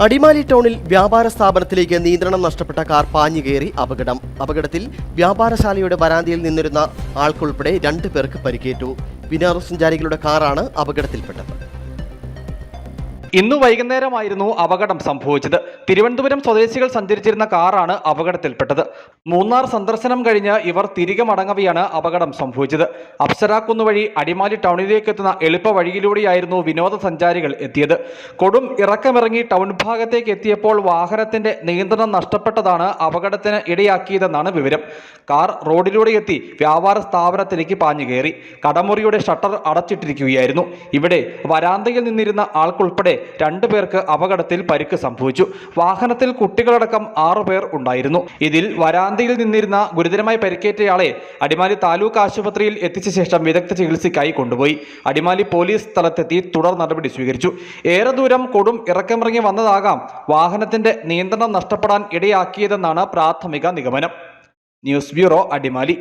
അടിമാലി ടൗണിൽ വ്യാപാര സ്ഥാപനത്തിലേക്ക് നിയന്ത്രണം നഷ്ടപ്പെട്ട കാർ പാഞ്ഞുകയറി അപകടം. അപകടത്തിൽ വ്യാപാരശാലയുടെ വരാന്തിയിൽ നിന്നിരുന്ന ആൾക്കുൾപ്പെടെ രണ്ടു പേർക്ക് പരിക്കേറ്റു. വിനോദസഞ്ചാരികളുടെ കാറാണ് അപകടത്തിൽപ്പെട്ടത്. ഇന്നു വൈകുന്നേരമായിരുന്നു അപകടം സംഭവിച്ചത്. തിരുവനന്തപുരം സ്വദേശികൾ സഞ്ചരിച്ചിരുന്ന കാറാണ് അപകടത്തിൽപ്പെട്ടത്. മൂന്നാർ സന്ദർശനം കഴിഞ്ഞ് ഇവർ തിരികെ മടങ്ങവെയാണ് അപകടം സംഭവിച്ചത്. അപ്സരാക്കുന്ന് വഴി അടിമാലി ടൗണിലേക്ക് എത്തുന്ന എളുപ്പ വഴിയിലൂടെയായിരുന്നു വിനോദസഞ്ചാരികൾ എത്തിയത്. കൊടും ഇറക്കമിറങ്ങി ടൗൺ ഭാഗത്തേക്ക് എത്തിയപ്പോൾ വാഹനത്തിന്റെ നിയന്ത്രണം നഷ്ടപ്പെട്ടതാണ് അപകടത്തിന് ഇടയാക്കിയതെന്നാണ് വിവരം. കാർ റോഡിലൂടെ എത്തി വ്യാപാര സ്ഥാപനത്തിലേക്ക് പാഞ്ഞു കയറി. കടമുറിയുടെ ഷട്ടർ അടച്ചിട്ടിരിക്കുകയായിരുന്നു. ഇവിടെ വരാന്തയിൽ നിന്നിരുന്ന ആൾക്കുൾപ്പെടെ രണ്ടു പേർക്ക് അപകടത്തിൽ പരിക്ക് സംഭവിച്ചു. വാഹനത്തിൽ കുട്ടികളടക്കം ആറു പേർ ഉണ്ടായിരുന്നു. ഇതിൽ വരാന്തയിൽ നിന്നിരുന്ന ഗുരുതരമായി പരിക്കേറ്റയാളെ അടിമാലി താലൂക്ക് ആശുപത്രിയിൽ എത്തിച്ച ശേഷം വിദഗ്ധ ചികിത്സയ്ക്കായി കൊണ്ടുപോയി. അടിമാലി പോലീസ് സ്ഥലത്തെത്തി തുടർ നടപടി സ്വീകരിച്ചു. ഏറെ ദൂരം കൊടും ഇറക്കമിറങ്ങി വന്നതാകാം വാഹനത്തിന്റെ നിയന്ത്രണം നഷ്ടപ്പെടാൻ ഇടയാക്കിയതെന്നാണ് പ്രാഥമിക നിഗമനം. News bureau Adimali.